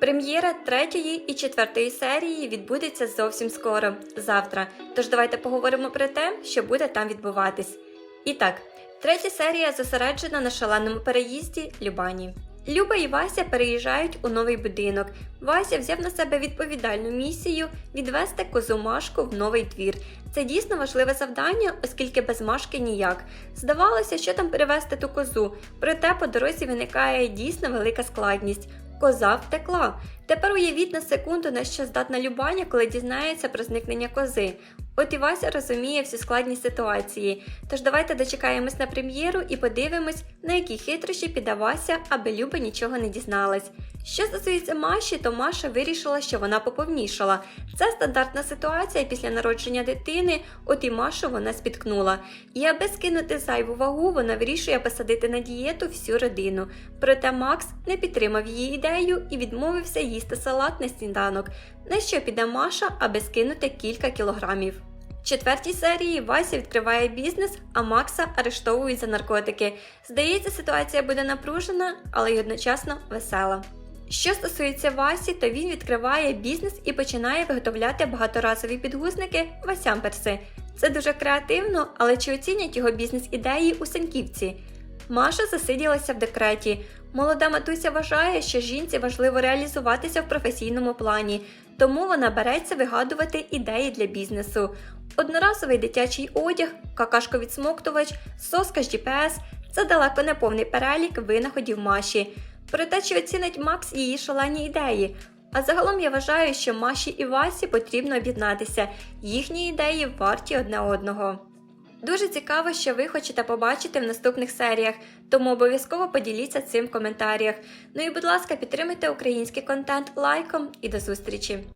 Прем'єра третьої і четвертої серії відбудеться зовсім скоро, завтра. Тож давайте поговоримо про те, що буде там відбуватись. І так, третя серія зосереджена на шаленому переїзді Любані. Люба і Вася переїжджають у новий будинок. Вася взяв на себе відповідальну місію відвести козу Машку в новий двір. Це дійсно важливе завдання, оскільки без Машки ніяк. Здавалося, що там перевезти ту козу, проте по дорозі виникає дійсно велика складність. Коза втекла. Тепер уявіть на секунду, на що здатна Любаня, коли дізнається про зникнення кози. От і Вася розуміє всю складність ситуації. Тож давайте дочекаємось на прем'єру і подивимось, на які хитрощі піде Вася, аби Люба нічого не дізналась. Що стосується Маші, то Маша вирішила, що вона поповнішала. Це стандартна ситуація після народження дитини, от і Машу вона спіткнула. І аби скинути зайву вагу, вона вирішує посадити на дієту всю родину. Проте Макс не підтримав її ідею і відмовився їсти салат на сніданок, на що піде Маша, аби скинути кілька кілограмів. В четвертій серії Вася відкриває бізнес, а Макса арештовують за наркотики. Здається, ситуація буде напружена, але й одночасно весела. Що стосується Васі, то він відкриває бізнес і починає виготовляти багаторазові підгузники Васямперси. Це дуже креативно, але чи оцінять його бізнес-ідеї у Саньківці? Маша засиділася в декреті. Молода матуся вважає, що жінці важливо реалізуватися в професійному плані, тому вона береться вигадувати ідеї для бізнесу. Одноразовий дитячий одяг, какашковідсмоктувач, соска з GPS – це далеко не повний перелік винаходів Маші. Проте чи оцінить Макс її шалені ідеї? А загалом я вважаю, що Маші і Васі потрібно об'єднатися, їхні ідеї варті одне одного. Дуже цікаво, що ви хочете побачити в наступних серіях, тому обов'язково поділіться цим в коментарях. Ну і будь ласка, підтримайте український контент лайком і до зустрічі!